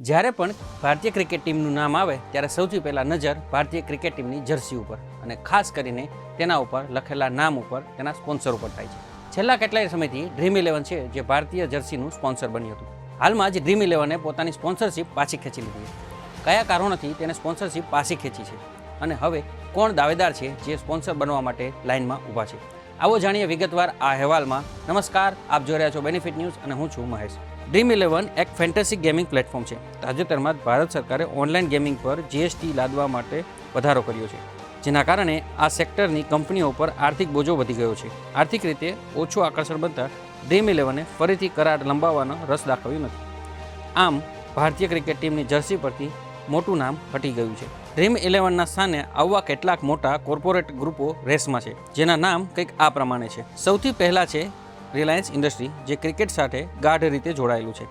જ્યારે પણ ભારતીય ક્રિકેટ ટીમનું નામ આવે, ત્યારે સૌથી પહેલાં નજર ભારતીય ક્રિકેટ ટીમની જર્સી ઉપર અને ખાસ કરીને તેના ઉપર લખેલા નામ ઉપર તેના સ્પોન્સર ઉપર થાય છે. છેલ્લા કેટલાય સમયથી ડ્રીમ ઇલેવન છે જે ભારતીય જર્સીનું સ્પોન્સર બન્યું હતું. હાલમાં જ ડ્રીમ ઇલેવને પોતાની સ્પોન્સરશિપ પાછી ખેંચી લીધી છે. કયા કારણોથી તેને સ્પોન્સરશિપ પાછી ખેંચી છે? અને હવે કોણ દાવેદાર છે જે સ્પોન્સર બનવા માટે લાઇનમાં ઊભા છે? આવો જાણીએ વિગતવાર આ અહેવાલમાં. નમસ્કાર, આપ જોઈ રહ્યા છો બેનિફિટ ન્યૂઝ અને હું છું મહેશ. ડ્રીમ ઇલેવન એક ફેન્ટેસી ગેમિંગ પ્લેટફોર્મ છે. તાજેતરમાં ભારત સરકારે ઓનલાઈન ગેમિંગ પર જીએસટી લાદવા માટે વધારો કર્યો છે. જેના કારણે આ સેક્ટરની કંપનીઓ પર આર્થિક બોજો વધી ગયો છે. આર્થિક રીતે ઓછું આકર્ષણ બનતા ડ્રીમ ઇલેવને ફરીથી કરાર લંબાવવાનો રસ દાખવ્યો નથી. આમ, ભારતીય ક્રિકેટ ટીમની જર્સી પરથી મોટું નામ હટી ગયું છે. ડ્રીમ ઇલેવનના સ્થાને આવવા કેટલાક મોટા કોર્પોરેટ ગ્રુપો રેસમાં છે, જેના નામ કંઈક આ પ્રમાણે છે. સૌથી પહેલાં છે રિલાયન્સ ઇન્ડસ્ટ્રી જે ક્રિકેટ સાથે ગાઢ રીતે જોડાયેલું છે.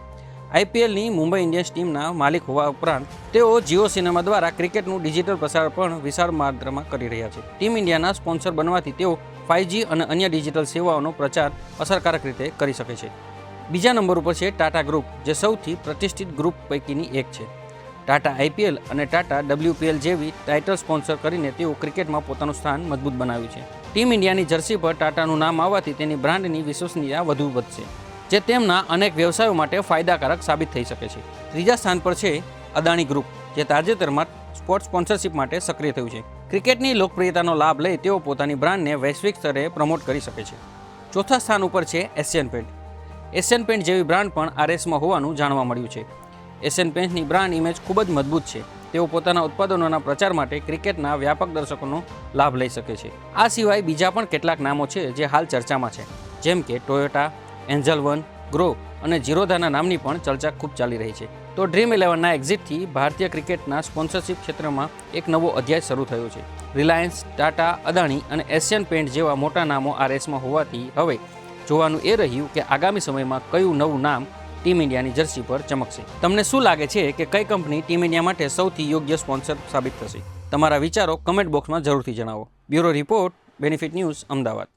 આઈપીએલની મુંબઈ ઇન્ડિયન્સ ટીમના માલિક હોવા ઉપરાંત, તેઓ જીઓ સિનેમા દ્વારા ક્રિકેટનું ડિજિટલ પ્રસાર પણ વિશાળ માત્રામાં કરી રહ્યા છે. ટીમ ઇન્ડિયાના સ્પોન્સર બનવાથી તેઓ ફાઇવજી અને અન્ય ડિજિટલ સેવાઓનો પ્રચાર અસરકારક રીતે કરી શકે છે. બીજા નંબર ઉપર છે ટાટા ગ્રુપ જે સૌથી પ્રતિષ્ઠિત ગ્રુપ પૈકીની એક છે. ટાટા આઈપીએલ અને ટાટા ડબલ્યુપીએલ જેવી ટાઇટલ સ્પોન્સર કરીને તેઓ ક્રિકેટમાં પોતાનું સ્થાન મજબૂત બનાવ્યું છે. ટીમ ઇન્ડિયાની જર્સી પર ટાટાનું નામ આવવાથી તેની બ્રાન્ડની વિશ્વસનીયતા વધુ વધશે, જે તેમના અનેક વ્યવસાયો માટે ફાયદાકારક સાબિત થઈ શકે છે. ત્રીજા સ્થાન પર છે અદાણી ગ્રુપ, જે તાજેતરમાં સ્પોર્ટ સ્પોન્સરશિપ માટે સક્રિય થયું છે. ક્રિકેટની લોકપ્રિયતાનો લાભ લઈ તેઓ પોતાની બ્રાન્ડને વૈશ્વિક સ્તરે પ્રમોટ કરી શકે છે. ચોથા સ્થાન ઉપર છે એશિયન પેન્ટ. એશિયન પેન્ટ જેવી બ્રાન્ડ પણ આ રેસમાં હોવાનું જાણવા મળ્યું છે. એશિયન પેન્ટની બ્રાન્ડ ઇમેજ ખૂબ જ મજબૂત છે. તેઓ પોતાના ઉત્પાદનોના પ્રચાર માટે ક્રિકેટના વ્યાપક દર્શકોનો લાભ લઈ શકે છે. આ સિવાય બીજા પણ કેટલાક નામો છે જે હાલ ચર્ચામાં છે. જેમ કે ટોયોટા એન્જલ વન ગ્રો અને જીરોધાના નામની પણ ચર્ચા ખૂબ ચાલી રહી છે. તો ડ્રીમ ઇલેવનના એક્ઝિટથી ભારતીય ક્રિકેટના સ્પોન્સરશિપ ક્ષેત્રમાં એક નવો અધ્યાય શરૂ થયો છે. રિલાયન્સ ટાટા અદાણી અને એશિયન પેન્ટ જેવા મોટા નામો આ રેસમાં હોવાથી હવે જોવાનું એ રહ્યું કે આગામી સમયમાં કયું નવું નામ ટીમ ઇન્ડિયાની જર્સી પર ચમકશે. તમને શું લાગે છે કે કઈ કંપની ટીમ ઇન્ડિયા માટે સૌથી યોગ્ય સ્પોન્સર સાબિત થશે? તમારા વિચારો કમેન્ટ બોક્સમાં જરૂરથી જણાવો. Bureau report, benefit news, Ahmedabad.